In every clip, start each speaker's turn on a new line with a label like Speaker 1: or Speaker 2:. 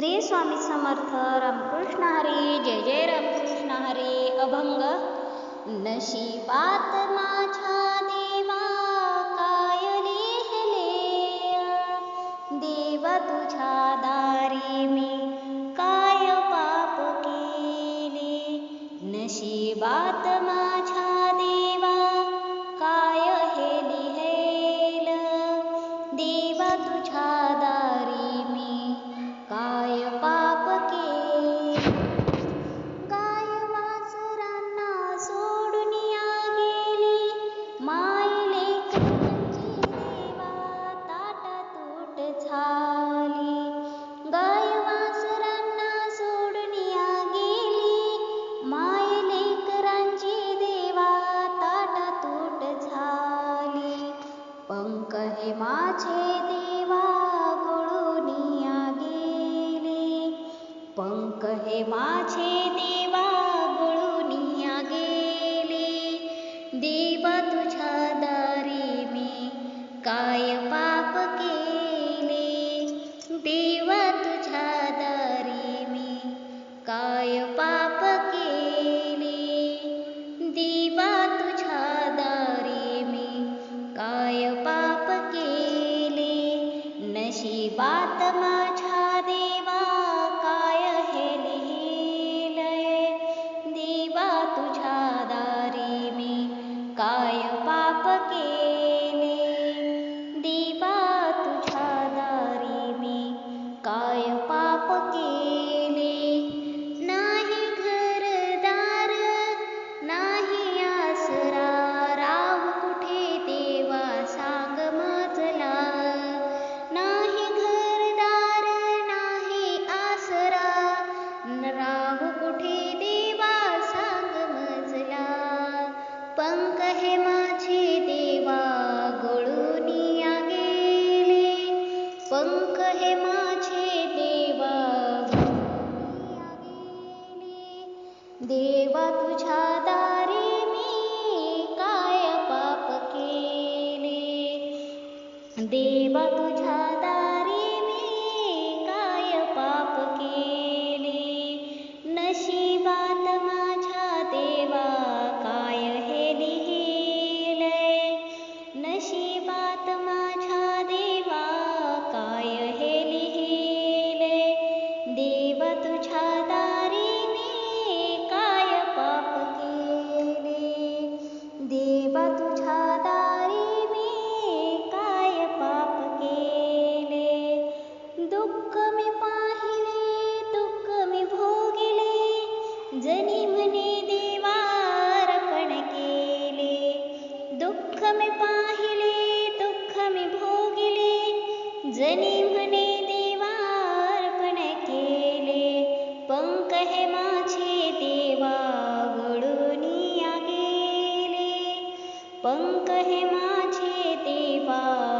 Speaker 1: श्री स्वामी समर्थ, रामकृष्ण हरी, जय जय रामकृष्ण हरी, अभंग। नशिबात माझ्या देवा काय लिहिले देवा तुझ्या दारी मी, काय पाप केले। नशिबात माझ्या देवा, काय हे लिहेल देवा तुझ्या पंख हे माझे देवा गळूनिया गेले पंख हे माझे देवा गळूनिया गेले देवा तुझ्या दारी मी पंख हे माझे देवा. देवा तुझ्या दारी मी काय पाप केले? देवा तुझ्या भोगिले जनी म्हणे देवा अर्पण केले दुःख मी पाहिले दुःख मी भोगिले, जनी म्हणे देवा अर्पण केले पंख हे माझे देवा गेले पंख हे माझे देवा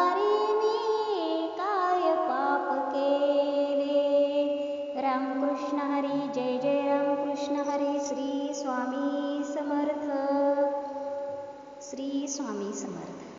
Speaker 1: रामकृष्ण हरि जय जय राम कृष्ण हरि। श्री स्वामी समर्थ। श्री स्वामी समर्थ।